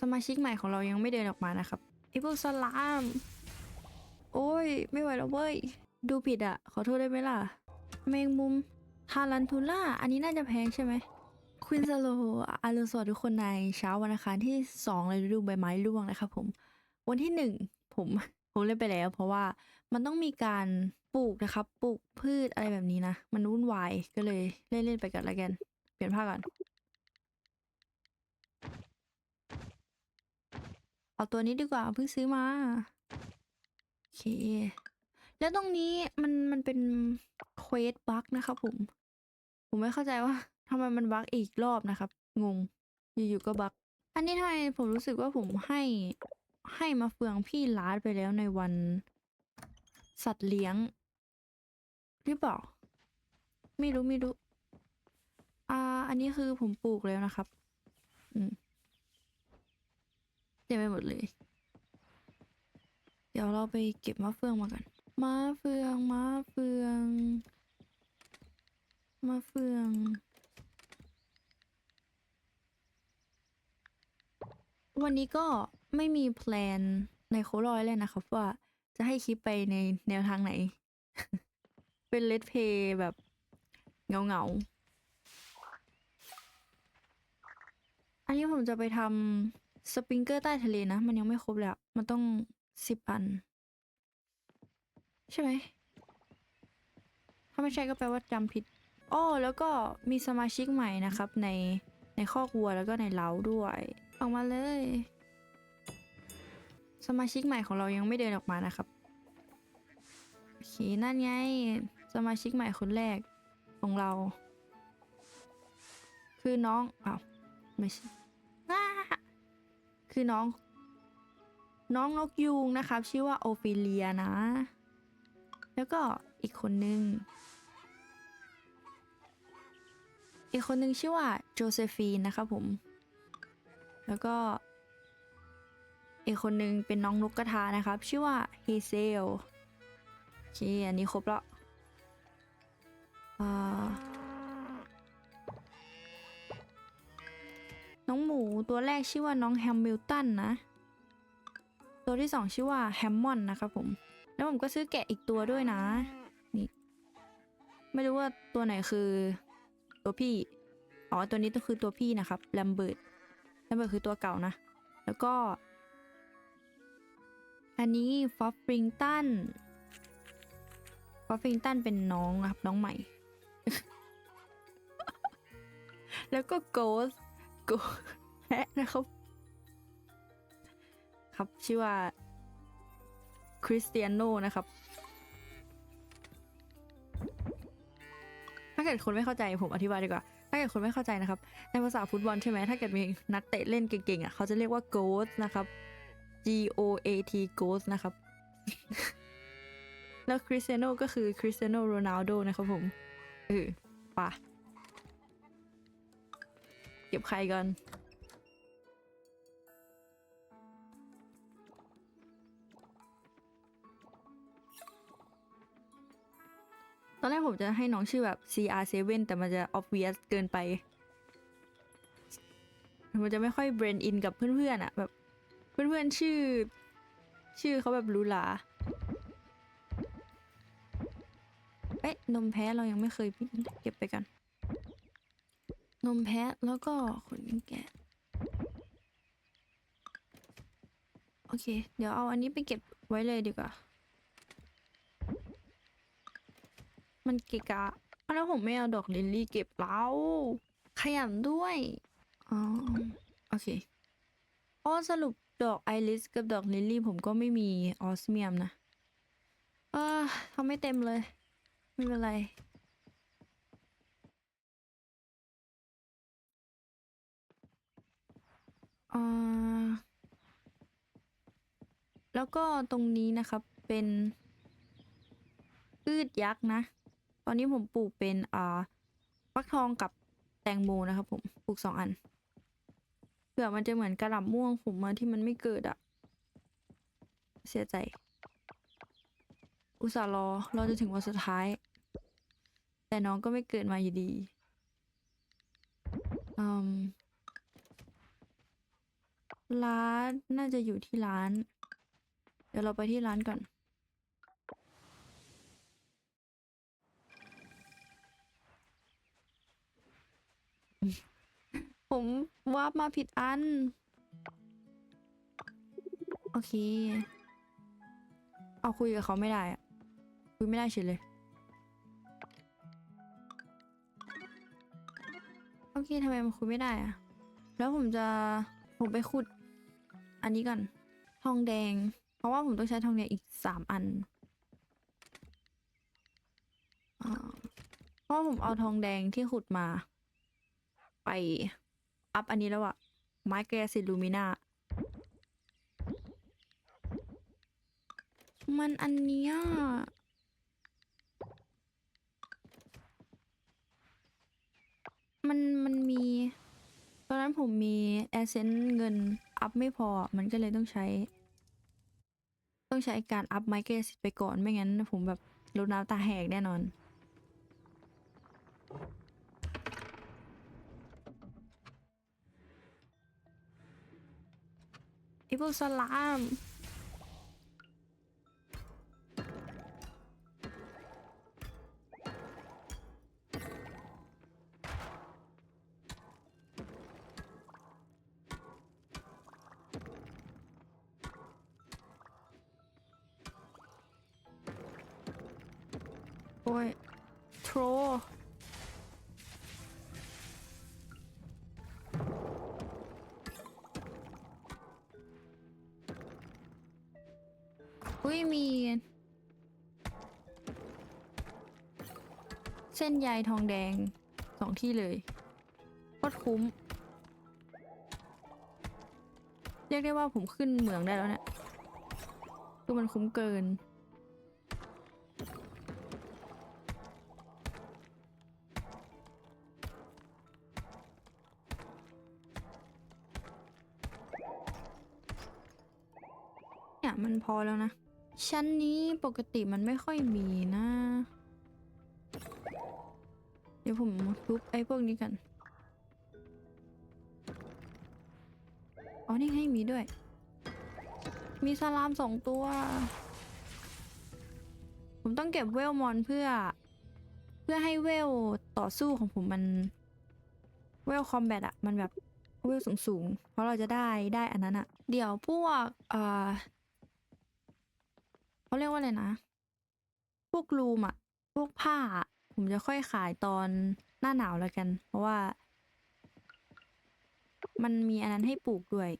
สมาชิกใหม่ของเรายังไม่เดินออกมานะครับไอ้พวกสลาม โอ้ย ไม่ไหวแล้วเว้ย ดูผิดอะขอโทษได้ไหมล่ะ แมงมุมทารันทูล่า อันนี้น่าจะแพงใช่ไหมควินซาโลอารุสวัสดทุกคนในเช้าวันอังคารที่2ในฤดูใบไม้ร่วงนะครับผม วันที่ 1 ผมผมเล่นไปแล้ว เพราะว่ามันต้องมีการปลูกนะครับ ปลูกพืชอะไรแบบนี้นะ มันวุ่นวายก็เลยเล่นๆไปกันละกัน เปลี่ยนผ้าก่อน เอาตัวนี้ดีกว่าเพิ่งซื้อมา โอเค แล้วตรงนี้มันมันเป็นเควสบั๊กนะครับผม ผมไม่เข้าใจว่าทำไมมันบั๊กอีกรอบนะครับ งง อยู่ๆก็บั๊กอันนี้ทำไมผมรู้สึกว่าผมให้ให้มาเฟืองพี่ลาดไปแล้วในวันสัตว์เลี้ยงหรือเปล่าไม่รู้ไม่รู้ อ่า อันนี้คือผมปลูกแล้วนะครับ อืม เต็มไปหมดเลย เดี๋ยวเราไปเก็บมะเฟืองมากันมะเฟืองมะเฟืองมะเฟืองวันนี้ก็ไม่มีแพลนในโคลอยเลยนะครับว่าจะให้คลิปไปในแนวทางไหน เป็นเลดเพย์แบบเงาเงาอันนี้ผมจะไปทำ สปริงเกอร์ใต้ทะเลนะ มันยังไม่ครบเลยอะมันต้องสิบอัน ใช่ไหม ถ้าไม่ใช่ก็แปลว่าจำผิดอ้อแล้วก็มีสมาชิกใหม่นะครับ ในในคอกวัวแล้วก็ในเล้าด้วย ออกมาเลย สมาชิกใหม่ของเรายังไม่เดินออกมานะครับโอเคนั่นไง สมาชิกใหม่คนแรกของเรา คือน้องอ้าวไม่ใช่ คือน้อง น้องนกยูงนะครับ ชื่อว่าโอฟิเลียนะ แล้วก็อีกคนนึง อีกคนนึงชื่อว่าโจเซฟีนนะครับผม แล้วก็อีกคนนึงเป็นน้องนกกระทานะครับ ชื่อว่าเฮเซลโอเคอันนี้ครบแล้ว น้องหมูตัวแรกชื่อว่าน้องแฮมมิลตันนะ ตัวที่สองชื่อว่าแฮมมอนนะครับผม แล้วผมก็ซื้อแกะอีกตัวด้วยนะ นี่ ไม่รู้ว่าตัวไหนคือ ตัวพี่ อ๋อ ตัวนี้ก็คือตัวพี่นะครับแลมเบิร์ตแลมเบิร์ตคือตัวเก่านะ แล้วก็ อันนี้ฟอฟฟิงตันฟอฟฟิงตันเป็นน้องนะครับ น้องใหม่ แล้วก็โกส โกแพะนะครับ ครับชื่อว่าคริสเตียโนนะครับ ถ้าเกิดคนไม่เข้าใจผมอธิบายดีกว่า ถ้าเกิดคนไม่เข้าใจนะครับ ในภาษาฟุตบอลใช่ไหม ถ้าเกิดมีนักเตะเล่นเก่งๆอะเขาจะเรียกว่า ghost นะครับ G O A T ghost นะครับ แล้วคริสเตียโนก็คือคริสเตียโนโรนัลโดนะครับผม เออป่ะ เก็บใครก่อน ตอนแรกผมจะให้น้องชื่อแบบ CR7 แต่มันจะ obvious เกินไป มันจะไม่ค่อย blend in กับเพื่อนๆอะแบบ เพื่อนๆชื่อ ชื่อเขาแบบรูหราเอ๊ะนมแพ้เรายังไม่เคยเก็บไปกัน นมแพ้แล้วก็ขนแกะ โอเค เดี๋ยวเอาอันนี้ไปเก็บไว้เลยดีกว่า มันเกะกะแล้วผมไม่เอาดอกลิลลี่เก็บแล้ว ขยันด้วย อ๋อ โอเคอ๋อสรุปดอกไอริสกับดอกลิลลี่ผมก็ไม่มีออสเมียมนะ เออทำไม่เต็มเลย ไม่เป็นไร อ่าแล้วก็ตรงนี้นะครับเป็นพืชยักษ์นะ ตอนนี้ผมปลูกเป็นอ่าฟักทองกับแตงโมนะครับผมปลูกสองอันเผื่อมันจะเหมือนกระหล่ำม่วงผมมาที่มันไม่เกิดอะเสียใจ อุตส่าห์รอรอจนถึงวันสุดท้าย แต่น้องก็ไม่เกิดมาอยู่ดีอืม ร้านน่าจะอยู่ที่ร้าน เดี๋ยวเราไปที่ร้านก่อน ผมวาร์ปมาผิดอัน โอเค เอาคุยกับเขาไม่ได้อะคุยไม่ได้เฉยเลย โอเคทำไมมันคุยไม่ได้อะแล้วผมจะผมไปขุด อันนี้ก่อน ทองแดง เพราะว่าผมต้องใช้ทองแดงอีกสามอันเพราะผมเอาทองแดงที่ขุดมา ไป อัพอันนี้แล้วอะไม้แกสิลูมิน่ามันอันเนี้ยมันมันมี ตอนนั้นผมมีแอสเซนต์เงิน อัพไม่พอมันก็เลยต้องใช้ ต้องใช้การอัพไมเกสิตไปก่อนไม่งั้น ผมแบบรูน้ำตาแหกแน่นอน ไอ้พวกสลาม อ้ยโทรอุ้ยมี เส้นใยทองแดงสองที่เลยโคตรคุ้ม เรียกได้ว่าผมขึ้นเหมืองได้แล้วเนี่ยคือมันคุ้มเกิน เนี่ยมันพอแล้วนะ ชั้นนี้ปกติมันไม่ค่อยมีนะ เดี๋ยวผมทุบไอ้พวกนี้กัน อ๋อ นี่ให้มีด้วย มีสลามสองตัว ผมต้องเก็บเวลมอนเพื่อ เพื่อให้เวลต่อสู้ของผมมันเวลคอมแบทอะมันแบบเวลสูงสูงๆเพราะเราจะได้ได้อันนั้นอะเดี๋ยวพวกเอ่อ เขาเรียกว่าอะไรนะ พวกลูมอะพวกผ้าอะผมจะค่อยขายตอนหน้าหนาวแล้วกัน เพราะว่า มันมีอันนั้นให้ปลูกด้วย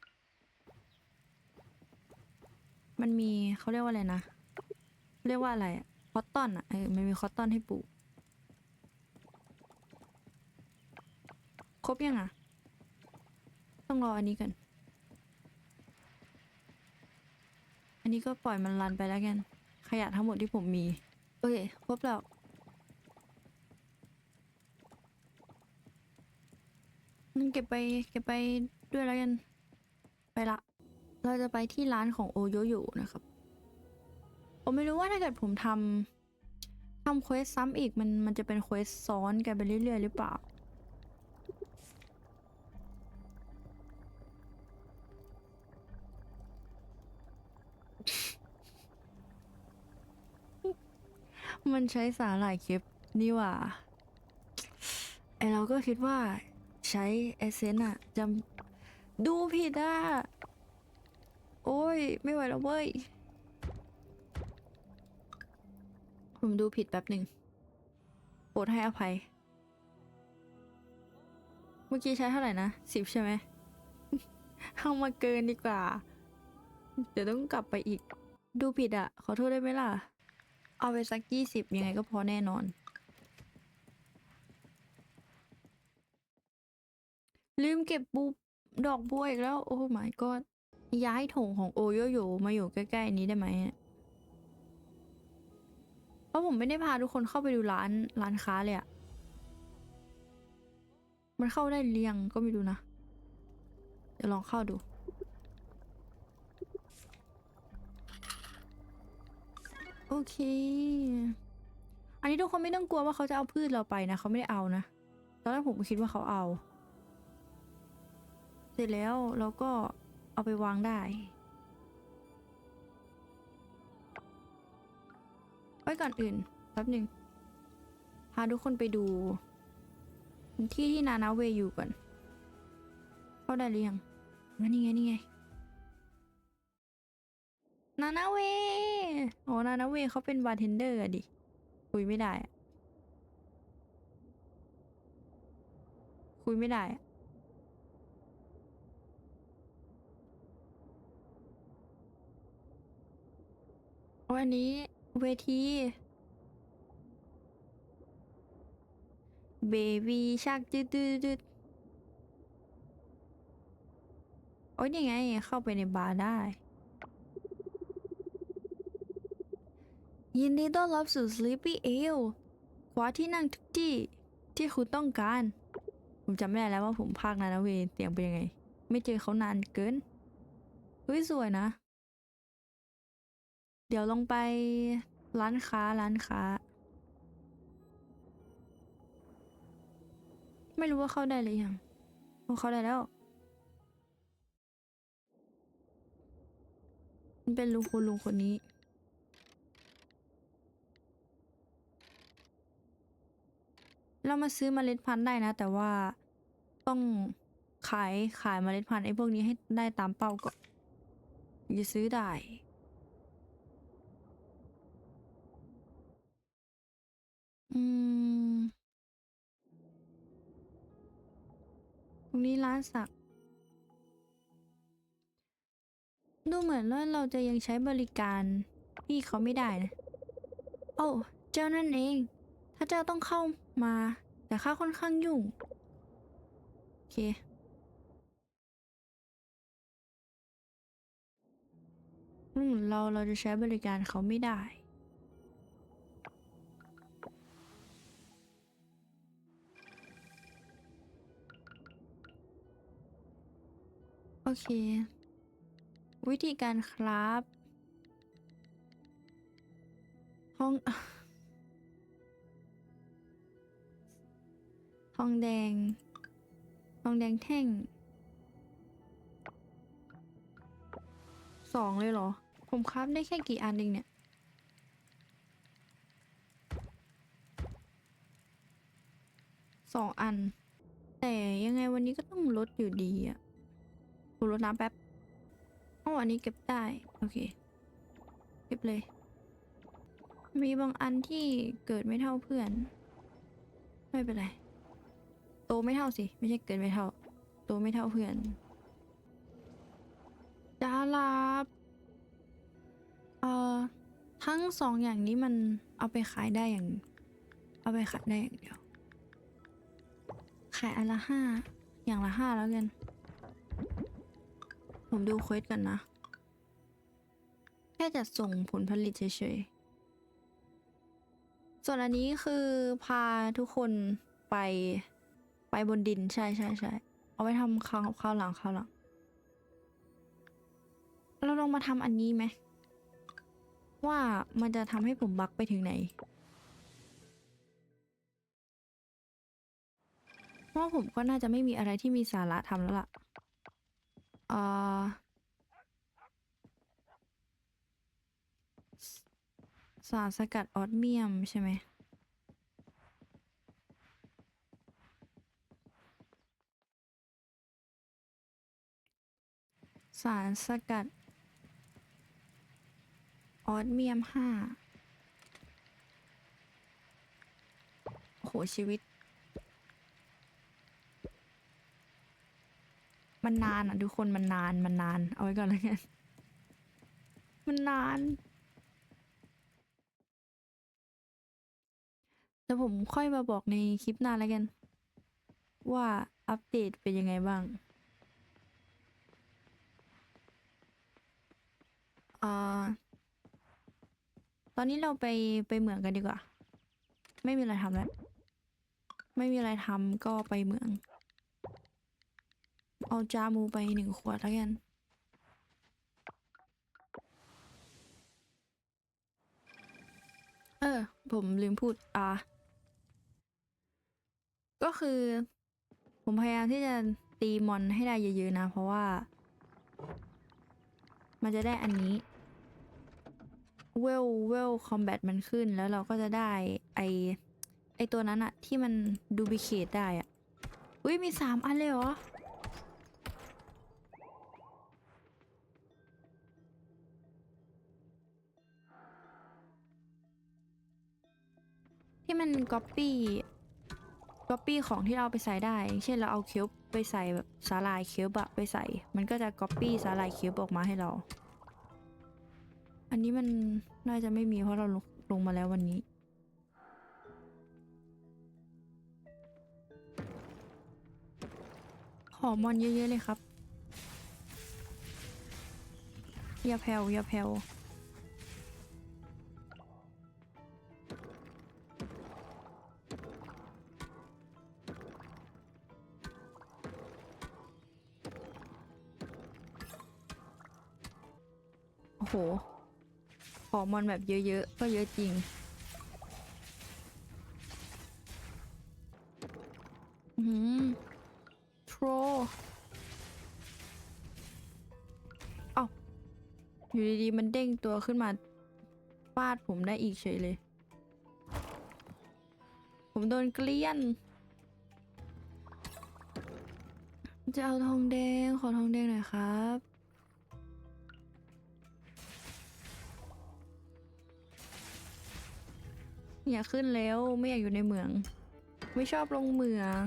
มันมีเขาเรียกว่าอะไรนะ เรียกว่าอะไรอะคอตตอนอะเออมันมีคอตตอนให้ปลูก ครบยังอะต้องรออันนี้กัน อันนี้ก็ปล่อยมันรันไปแล้วกัน ขยะทั้งหมดที่ผมมี โอเคครบแล้ว นั่นเก็บไปเก็บไปด้วยแล้วกัน ไปละ เราจะไปที่ร้านของโอโยโยนะครับ ผมไม่รู้ว่าถ้าเกิดผมทำทำเควสซ้ำอีกมันมันจะเป็นเควสซ้อนกันไปเรื่อยๆหรือเปล่า มันใช้สาหร่ายเค็บนี่หว่าไอเราก็คิดว่าใช้เอเซนอะจำดูผิดอะโอ้ย ไม่ไหวแล้วเว้ย ผมดูผิดแป๊บหนึ่งโปรดให้อภัย เมื่อกี้ใช้เท่าไหร่นะสิบใช่ไหมเอามาเกินดีกว่า เดี๋ยวต้องกลับไปอีก ดูผิดอะขอโทษได้ไหมล่ะ เอาไปสักยี่สิบยังไงก็พอแน่นอน ลืมเก็บบูดอกบัวอีกแล้ว โอ้ my god ย้ายถงของโอโยโยมาอยู่ใกล้ๆนี้ได้ไหมเพราะผมไม่ได้พาทุกคนเข้าไปดูร้านร้านค้าเลยอะมันเข้าได้หรือยังก็ไม่รู้นะ เดี๋ยวลองเข้าดู โอเค อันนี้ทุกคนไม่ต้องกลัวว่าเขาจะเอาพืชเราไปนะเขาไม่ได้เอานะ ตอนแรกผมคิดว่าเขาเอา เสร็จแล้วเราก็เอาไปวางได้ ไว้ก่อนอื่นแป๊บหนึ่งพาทุกคนไปดู ที่ที่นานาเวย์อยู่ก่อน เข้าได้หรือยังงั้นนี่ไงนี่ไง นานาเวย์อ๋อนานาเวเขาเป็นบาร์เทนเดอร์อะดิ คุยไม่ได้ คุยไม่ได้อันนี้เวทีเบบี้ชักจืดจืดจืดโอ้ยยังไงเข้าไปในบาร์ได้ ยินดีต้อนรับสู่ Sleepy Ale คว้าที่นั่งทุกที่ที่คุณต้องการ ผมจำไม่ได้แล้วว่าผมพากนานาเวเสียงเป็นยังไง ไม่เจอเขานานเกินเฮ้ยสวยนะ เดี๋ยวลงไปร้านค้าร้านค้า ไม่รู้ว่าเข้าได้หรือยังโอ้เข้าได้แล้ว มันเป็นลุงคนลุงคนนี้ เรามาซื้อเมล็ดพันธุ์ได้นะ แต่ว่าต้องขายขายเมล็ดพันธุ์ไอ้พวกนี้ให้ได้ตามเป้าก่อนจะซื้อได้ อืม ตรงนี้ร้านสัก ดูเหมือนว่าเราจะยังใช้บริการพี่เขาไม่ได้นะ โอ้ เจ้านั่นเอง ถ้าเจ้าต้องเข้า มา แต่ข้าค่อนข้างยุ่ง โอเค เราเราจะใช้บริการเขาไม่ได้โอเค วิธีการครับ ห้อง องแดง ทองแดงแท่ง สองเลยเหรอ ผมครับได้แค่กี่อันเองเนี่ย สองอัน แต่ยังไงวันนี้ก็ต้องลดอยู่ดีอะกูลดน้ำแป๊บอ๋ออันนี้เก็บได้ โอเค เก็บเลย มีบางอันที่เกิดไม่เท่าเพื่อน ไม่เป็นไร โตไม่เท่าสิ ไม่ใช่เกิดไม่เท่า โตไม่เท่าเพื่อนดาราบเอ่อทั้งสองอย่างนี้มันเอาไปขายได้อย่าง เอาไปขายได้อย่างเดียว ขายอันละห้าอย่างละห้าแล้วกัน ผมดูเควสกันนะ แค่จัดส่งผลผลิตเฉยๆ ส่วนอันนี้คือพาทุกคนไป ไปบนดินใช่ใช่ใช่เอาไว้ทำข้าวข้าวหลังข้าวหลัง เราลองมาทำอันนี้ไหม ว่ามันจะทำให้ผมบักไปถึงไหนเพราะผมก็น่าจะไม่มีอะไรที่มีสาระทำแล้วล่ะเอ่อสสารสกัดออสเมียมใช่ไหม สารสกัด ออสเมียมห้าโหชีวิต มันนานอะ ทุกคนมันนานมันนาน เอาไว้ก่อนแล้วกันมันนาน แล้วผมค่อยมาบอกในคลิปหน้าแล้วกัน ว่าอัปเดตเป็นยังไงบ้าง เอ่อตอนนี้เราไปไปเหมืองกันดีกว่า ไม่มีอะไรทำแล้ว ไม่มีอะไรทำก็ไปเหมือง เอาจามูไปหนึ่งขวดแล้วกันเออ ผมลืมพูด อ่า ก็คือ ผมพยายามที่จะตีมอนให้ได้เยอะๆนะ เพราะว่า มันจะได้อันนี้ เวลเวลคอมแบทมันขึ้นแล้วเราก็จะได้ไอไอตัวนั้นอะที่มันดูบิเคตได้อะอุ้ยมีสามอันเลยเหรอ ที่มันก๊อปปี้ก๊อปปี้ของที่เราไปใส่ได้ เช่นเราเอาเคิลไปใส่แบบสาลายเคิลบะไปใส่ มันก็จะก๊อปปี้สาลายเคิลออกมาให้เรา อันนี้มันน่าจะไม่มีเพราะเราลงลงมาแล้ววันนี้ ขอมอนเยอะๆเลยครับ อย่าแผ่วอย่าแผ่วโอ้โห ขอมอนแบบเยอะๆ ก็เยอะจริง อืมโทรเอ้าอยู่ดีๆ มันเด้งตัวขึ้นมาฟาดผมได้อีกเฉยเลย ผมโดนเกลี้ยน จะเอาทองแดง ขอทองแดงหน่อยครับ อยากขึ้นแล้วไม่อยากอยู่ในเหมือง ไม่ชอบลงเหมือง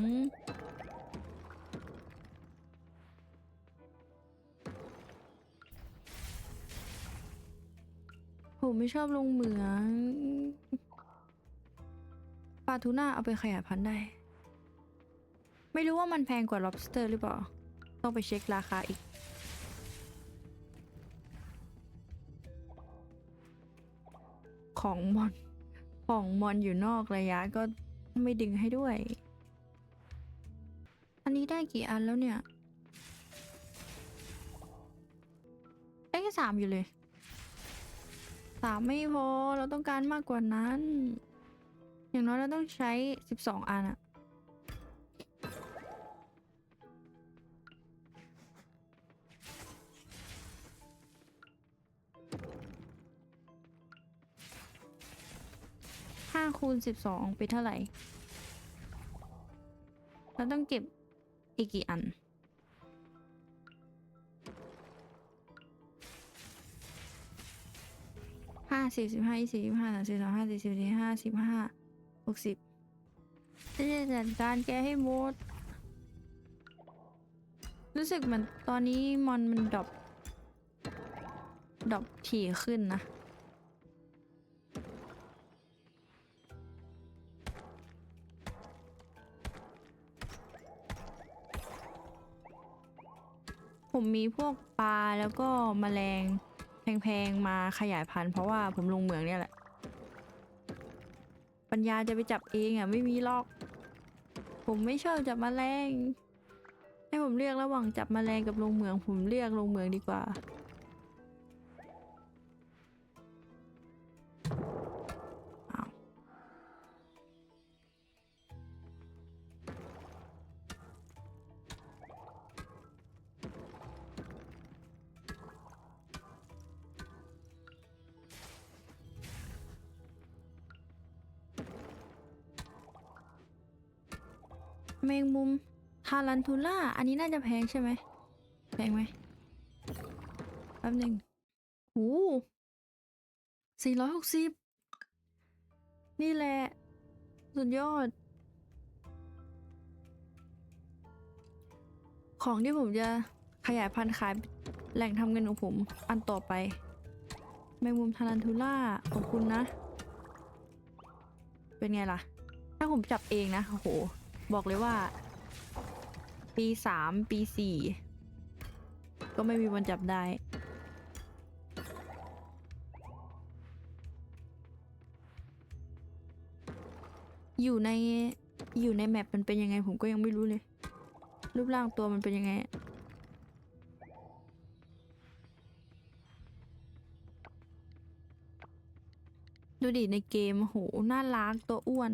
ผมไม่ชอบลงเหมืองปลาทูน่าเอาไปขยายพันธุ์ได้ ไม่รู้ว่ามันแพงกว่า lobster หรือเปล่า ต้องไปเช็คราคาอีกของมอน ของมอนอยู่นอกระยะก็ไม่ดึงให้ด้วย อันนี้ได้กี่อันแล้วเนี่ยได้แค่สามอยู่เลยสามไม่พอเราต้องการมากกว่านั้น อย่างน้อยเราต้องใช้สิบสองอันอะ สิบสองเป็นเท่าไหร่เราต้องเก็บอีกกี่อัน ห้าสี่สิบห้ายี่สิบสิบห้าสามสิบสองห้าสี่สิบสี่ห้าสิบห้าหกสิบจะจัดการแกให้หมด รู้สึกเหมันตอนนี้มอนมันดรอปดรอปถี่ขึ้นนะ ผมมีพวกปลาแล้วก็แมลงแพงๆมาขยายพันธุ์เพราะว่าผมลงเหมืองเนี่ยแหละ ปัญญาจะไปจับเองอะไม่มีหรอก ผมไม่ชอบจับแมลงให้ผมเลือกระหว่างจับแมลงกับลงเหมือง ผมเลือกลงเหมืองดีกว่า แมงมุมทารันทูล่า อันนี้น่าจะแพงใช่ไหมแพงไหมแป๊บหนึ่งโอ้สี่ร้อยหกสิบนี่แหละ สุดยอด ของที่ผมจะขยายพันธุ์ขายแหล่งทำเงินของผม อันต่อไป แมงมุมทารันทูล่า ขอบคุณนะ เป็นไงล่ะ ถ้าผมจับเองนะ โอ้โห บอกเลยว่า ปีสามปีสี่ก็ไม่มีวันจับได้ อยู่ในอยู่ในแมปมันเป็นยังไงผมก็ยังไม่รู้เลย รูปร่างตัวมันเป็นยังไงดูดิในเกมโหน่ารักตัวอ้วน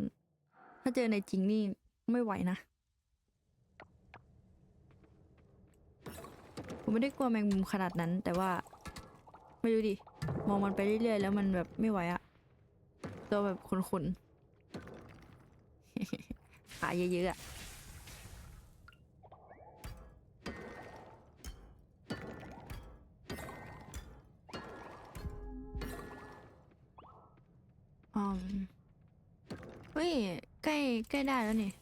ถ้าเจอในจริงนี่ ไม่ไหวนะ ผมไม่ได้กลัวแมงมุมขนาดนั้น แต่ว่า ไม่รู้ดิ มองมันไปเรื่อยๆ แล้วมันแบบไม่ไหวอะตัวแบบขนๆ ขาเยอะๆอะอืมเฮ้ย ใกล้ใกล้ได้แล้วนี่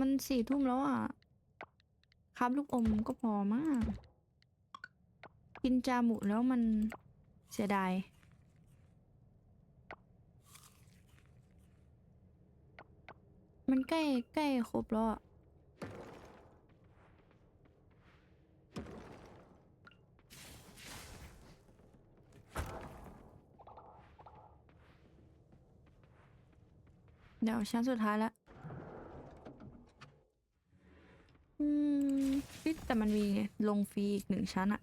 มันสี่ทุ่มแล้วอะ ครับลูกอมก็พอมาก กินจามุแล้วมันเสียดายมันใกล้ใกล้ครบแล้วเดี๋ยวชั้นสุดท้ายแล้ว อืมเฮ้ย แต่มันมีลงฟรีอีกหนึ่งชั้นอะ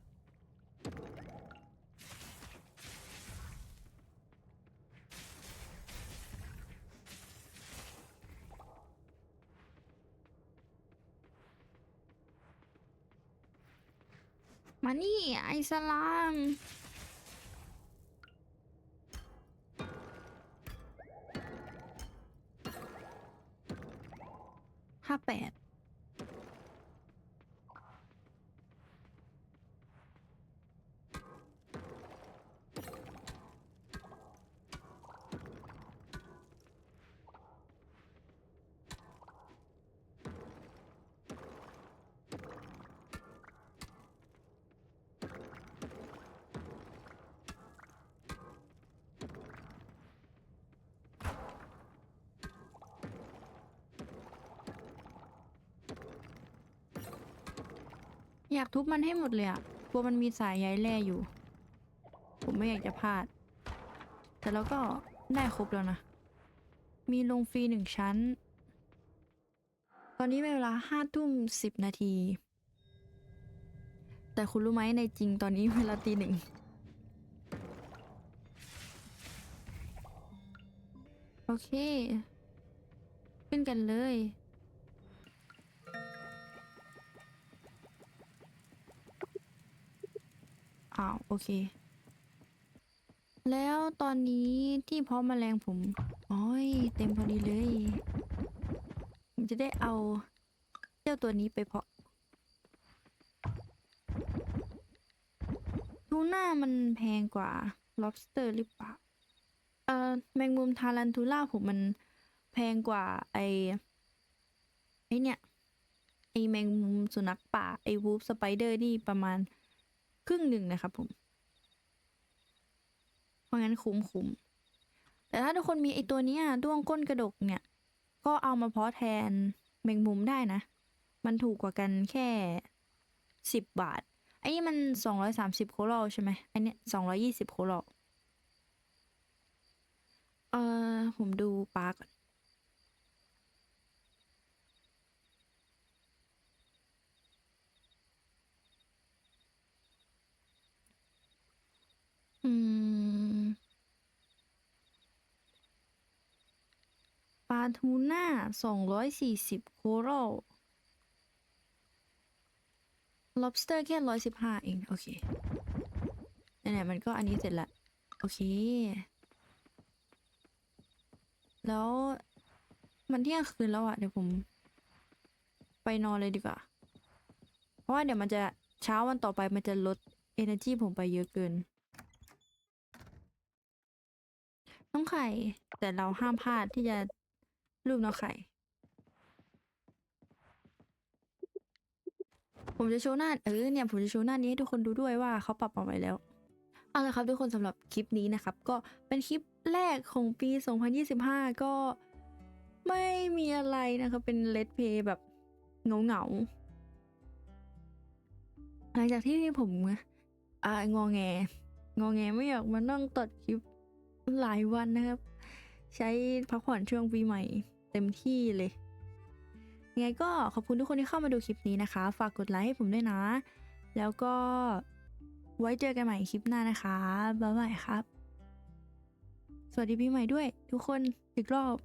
มานี่ไอสลาม อยากทุบมันให้หมดเลยอะกลัวมันมีสายใยแร่อยู่ ผมไม่อยากจะพลาด แต่แล้วก็ได้ครบแล้วนะ มีลงฟรีหนึ่งชั้น ตอนนี้เป็นเวลาห้าทุ่มสิบนาที แต่คุณรู้ไหมในจริงตอนนี้เวลาตีหนึ่งโอเค ขึ้นกันเลย อ้าวโอเค แล้วตอนนี้ที่เพาะแมลงผมอ้ยเต็มพอดีเลยผมจะได้เอาเจ้าตัวนี้ไปเพาะทูน่ามันแพงกว่า lobster หรือเปล่าเอ่อแมงมุมทารันทูล่าผมมันแพงกว่าไอไอเนี่ยไอแมงมุมสุนัขป่าไอวูฟสไปเดอร์นี่ประมาณ ครึ่งหนึ่งนะครับผม เพราะงั้นคุ้มคุ้มแต่ถ้าทุกคนมีไอตัวนี้ด้วงก้นกระดกเนี่ย ก็เอามาเพาะแทนแมงมุมได้นะ มันถูกกว่ากันแค่สิบบาทไอ้นี่มันสองร้อยสามสิบโคลอใช่ไหมไอเนี้ยสองร้อยี่สิบโคลอเออผมดูปาร์กอนอืม ป ลาทูน่าสองร้อยสี่สิบโคโรล lobster แค่ร้อยสิบห้าเอง โอเคไหนๆมันก็อันนี้เสร็จละ โอเค แล้วมันเที่ยงคืนแล้วอะเดี๋ยวผม ไปนอนเลยดีกว่า เพราะว่าเดี๋ยวมันจะเช้าวันต่อไปมันจะลด energy ผมไปเยอะเกินน้องไข่แต่เราห้ามพลาดที่จะ รูปน้องไข่ ผมจะโชว์หน้า เออเนี่ยผมจะโชว์หน้านี้ให้ทุกคนดูด้วยว่าเขาปรับมาไว้แล้ว เอาละครับทุกคนสำหรับคลิปนี้นะครับ ก็เป็นคลิปแรกของปี 2025 ก็ไม่มีอะไรนะครับ เป็นเลดเพย์แบบเงาเงาหลังจากที่ผมอ่างอแง งอแงไม่อยากมานั่งตัดคลิปหลายวันนะครับ ใช้พักผ่อนช่วงปีใหม่ เต็มที่เลยยังไงก็ขอบคุณทุกคนที่เข้ามาดูคลิปนี้นะคะ ฝากกดไลค์ให้ผมด้วยนะ แล้วก็ไว้เจอกันใหม่คลิปหน้านะคะ บ๊ายบายครับ สวัสดีปีใหม่ด้วย ทุกคนอีกรอบ